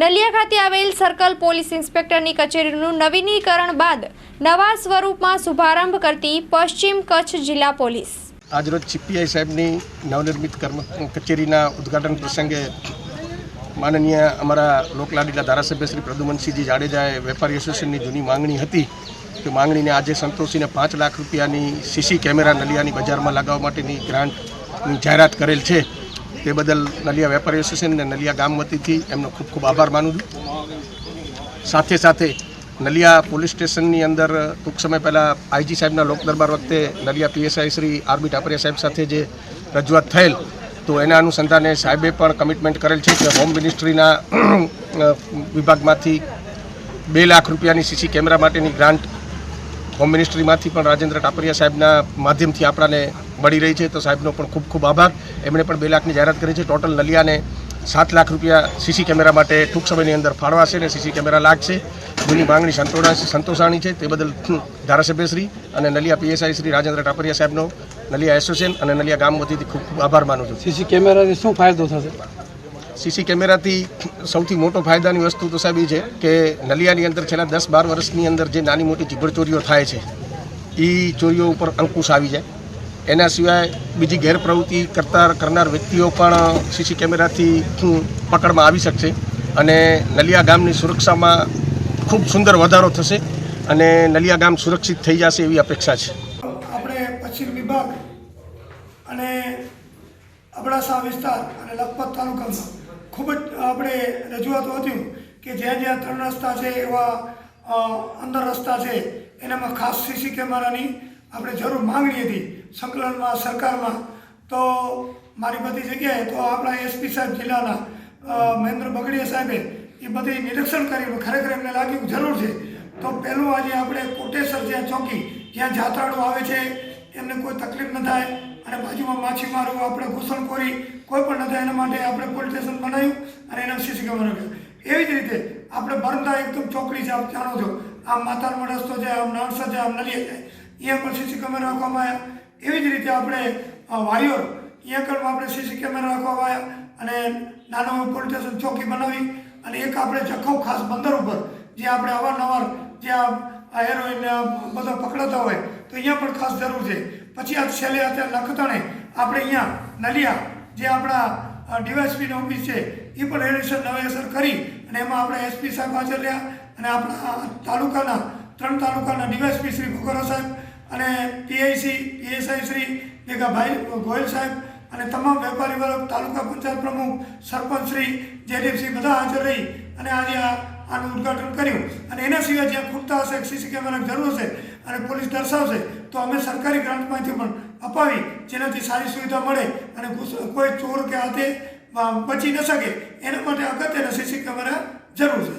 નલિયા ખાતે આવેલ circle police ઇન્સ્પેક્ટરની કચેરીનું નવીનીકરણ બાદ નવા સ્વરૂપમાં શુભારંભ કરતી પશ્ચિમ કચ્છ જિલ્લા પોલીસ. આજરોજ સીપીઆઈ સાહેબની નવનિર્મિત કર્મ, કચેરીના ઉદ્ઘાટન પ્રસંગે માનનીય અમારા લોકલાડીલા ધારાસભ્ય શ્રી પ્રદુમનસિંહજી જાડેજાએ વેપારી એસોસિએશનની જૂની માંગણી હતી કે માંગણીને આજે સંતોષીને પાંચ લાખ રૂપિયાની સીસી કેમેરા નલિયાની બજારમાં લગાવવા માટેની ગ્રાન્ટની જાહેરાત કરેલ છે. તે બદલ નલિયા વેપારી એસોસિએશન અને નલિયા ગામ વતીથી એમનો ખૂબ ખૂબ આભાર માનું છું. સાથે સાથે નલિયા પોલીસ સ્ટેશનની અંદર ટૂંક સમય પહેલાં આઈજી સાહેબના લોક દરબાર વખતે નલિયા પીએસઆઈ શ્રી આરબી ટાપરિયા સાહેબ સાથે જે રજૂઆત થયેલ, તો એના અનુસંધાને સાહેબે પણ કમિટમેન્ટ કરેલ છે કે હોમ મિનિસ્ટ્રીના વિભાગમાંથી બે લાખ રૂપિયાની સીસી કેમેરા માટેની ગ્રાન્ટ હોમ મિનિસ્ટ્રીમાંથી પણ રાજેન્દ્ર ટાપરિયા સાહેબના માધ્યમથી આપણાને મળી રહી છે. તો સાહેબનો પણ ખૂબ ખૂબ આભાર. એમણે પણ બે લાખની જાહેરાત કરી છે. ટોટલ નલિયાને સાત લાખ રૂપિયા સીસી કેમેરા માટે ટૂંક સમયની અંદર ફાળવાશે અને સીસી કેમેરા લાગશે. જૂની માંગણી સંતોષા સંતોષાણી છે. તે બદલ ધારાસભ્યશ્રી અને નલિયા પીએસઆઈ શ્રી રાજેન્દ્ર ટાપરિયા સાહેબનો નલિયા એસોસિએશન અને નલિયા ગામ વતીથી ખૂબ ખૂબ આભાર માનું છું. સીસી કેમેરાથી શું ફાયદો થશે? સીસી કેમેરાથી સૌથી મોટો ફાયદાની વસ્તુ તો સાહેબ છે કે નલિયાની અંદર છેલ્લા દસ બાર વર્ષની અંદર જે નાની મોટી ચોરીઓ થાય છે એ ચોરીઓ ઉપર અંકુશ આવી જાય. એના સિવાય બીજી ગેરપ્રવૃત્તિ કરતા કરનાર વ્યક્તિઓ પણ સીસી કેમેરાથી પકડમાં આવી શકશે અને નલિયા ગામની સુરક્ષામાં ખૂબ સુંદર વધારો થશે અને નલિયા ગામ સુરક્ષિત થઈ જશે એવી અપેક્ષા છે. આપણે પશ્ચિમ વિભાગ અને અબડાસા વિસ્તાર અને લખપત તાલુકામાં ખૂબ જ આપણે રજૂઆતો હતી કે જ્યાં જ્યાં ત્રણ રસ્તા છે એવા અંદર રસ્તા છે, એનામાં ખાસ સીસી કેમેરાની આપણે જરૂર માંગણી હતી સંકલનમાં, સરકારમાં. તો મારી બધી જગ્યાએ, તો આપણા એસપી સાહેબ જિલ્લાના મહેન્દ્ર બગડીયા સાહેબે એ બધી નિરીક્ષણ કર્યું ખરેખર એમને લાગ્યું જરૂર છે. તો પહેલું આજે આપણે કોટેશ્વર જ્યાં ચોકી, જ્યાં જાત્રાળુ આવે છે, એમને કોઈ તકલીફ ન થાય. અને બાજુમાં માછીમારો આપણે ઘૂસણખોરી કોઈ પણ ન થાય એના માટે આપણે પોલીસ સ્ટેશન બનાવ્યું અને એના સીસી કેમેરા રાખ્યો એવી જ રીતે આપણે બરંદા એકદમ ચોકડી છે, આપ જાણો છો. આમ માતાનો રસ્તો છે, આમ નાણસા છે, આમ નલિયા છે. અહીંયા પણ સીસી કેમેરા રાખવામાં આવ્યા. એવી જ રીતે આપણે વાયોર અહીંયા પણ આપણે સીસી કેમેરા રાખવામાં આવ્યા અને નાનો પોલીસ સ્ટેશન ચોકી બનાવી અને એક આપણે જખૌ ખાસ બંદર ઉપર જે આપણે અવારનવાર જ્યાં આ હેરોઈન બધા પકડાતા હોય, તો અહીંયા પણ ખાસ જરૂર છે. પછી આ છેલ્લે અત્યારે લખતણે આપણે અહીંયા નલિયા, જે આપણા ડીવાયસપીની ઓફિસ છે, એ પણ રેડિશન નવેસર કરી અને એમાં આપણે એસપી સાહેબ હાજર રહ્યા અને આપણા તાલુકાના, ત્રણ તાલુકાના ડીવાયસપી શ્રી ભોગરો સાહેબ અને પીઆઈસી, પીએસઆઈ શ્રી મેઘાભાઈ ગોયલ સાહેબ અને તમામ વેપારી વર્ગ, તાલુકા પંચાયત પ્રમુખ, સરપંચ શ્રી જેડીએફસી બધા હાજર રહી અને આજે આ આનું ઉદ્ઘાટન કર્યું. અને એના સિવાય જ્યાં ખૂટતા હશે સીસી કેમેરાની જરૂર હશે અને પોલીસ દર્શાવશે, તો અમે સરકારી ગ્રાન્ટમાંથી પણ અપાવી, જેનાથી સારી સુવિધા મળે અને કોઈ ચોર કે હાથે બચી ન શકે. એના માટે અગત્યના સીસી કેમેરા જરૂર છે.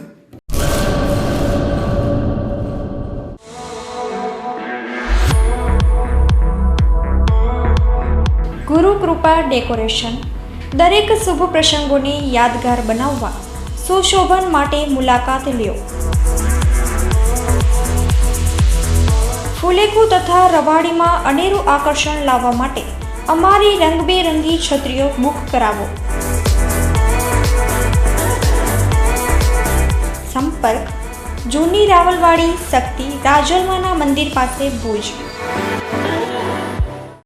ગુરુ કૃપા ડેકોરેશન. દરેક શુભ પ્રસંગોને યાદગાર બનાવવા સુશોભન માટે મુલાકાત લ્યો. ફુલેકુ તથા રવાડીમાં અનેરું આકર્ષણ લાવવા માટે અમારી રંગબેરંગી છત્રીઓ બુક કરાવો. સંપર્ક, જૂની રાવલવાડી શક્તિ રાજલમાના મંદિર પાસે ભુજ.